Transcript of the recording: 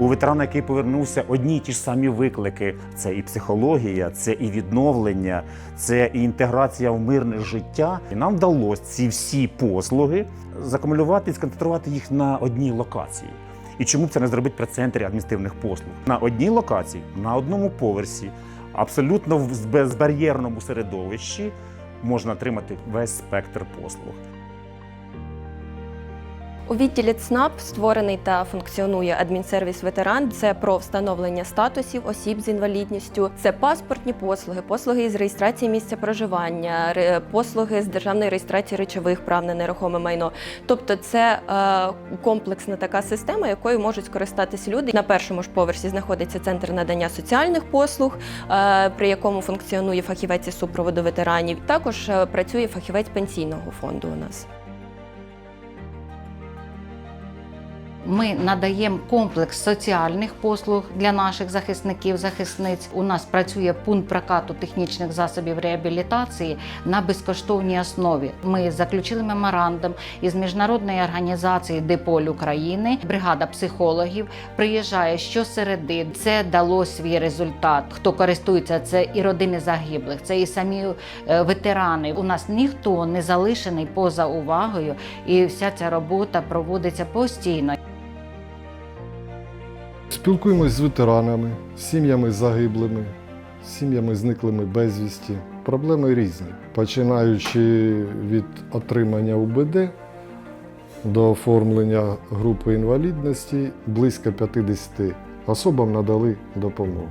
У ветерана, який повернувся, одні й ті ж самі виклики: це і психологія, це і відновлення, це і інтеграція в мирне життя. І нам вдалося ці всі послуги закумулювати і сконцентрувати їх на одній локації. І чому б це не зробити при центрі адміністративних послуг? На одній локації, на одному поверсі, абсолютно в безбар'єрному середовищі можна отримати весь спектр послуг. У відділі ЦНАП створений та функціонує адмінсервіс ветеран. Це про встановлення статусів осіб з інвалідністю, це паспортні послуги, послуги із реєстрації місця проживання, послуги з державної реєстрації речових прав на нерухоме майно. Тобто, це е, комплексна така система, якою можуть скористатися люди. На першому ж поверсі знаходиться центр надання соціальних послуг, е, при якому функціонує фахівець із супроводу ветеранів. Також е, працює фахівець пенсійного фонду у нас. Ми надаємо комплекс соціальних послуг для наших захисників, захисниць. У нас працює пункт прокату технічних засобів реабілітації на безкоштовній основі. Ми заключили меморандум із міжнародної організації Деполь України. Бригада психологів приїжджає щосереди. Це дало свій результат. Хто користується, це і родини загиблих, це і самі е, ветерани. У нас ніхто не залишений поза увагою, і вся ця робота проводиться постійно. Спілкуємось з ветеранами, сім'ями загиблими, сім'ями зниклими безвісті. Проблеми різні, починаючи від отримання УБД до оформлення групи інвалідності, близько 50 особам надали допомогу.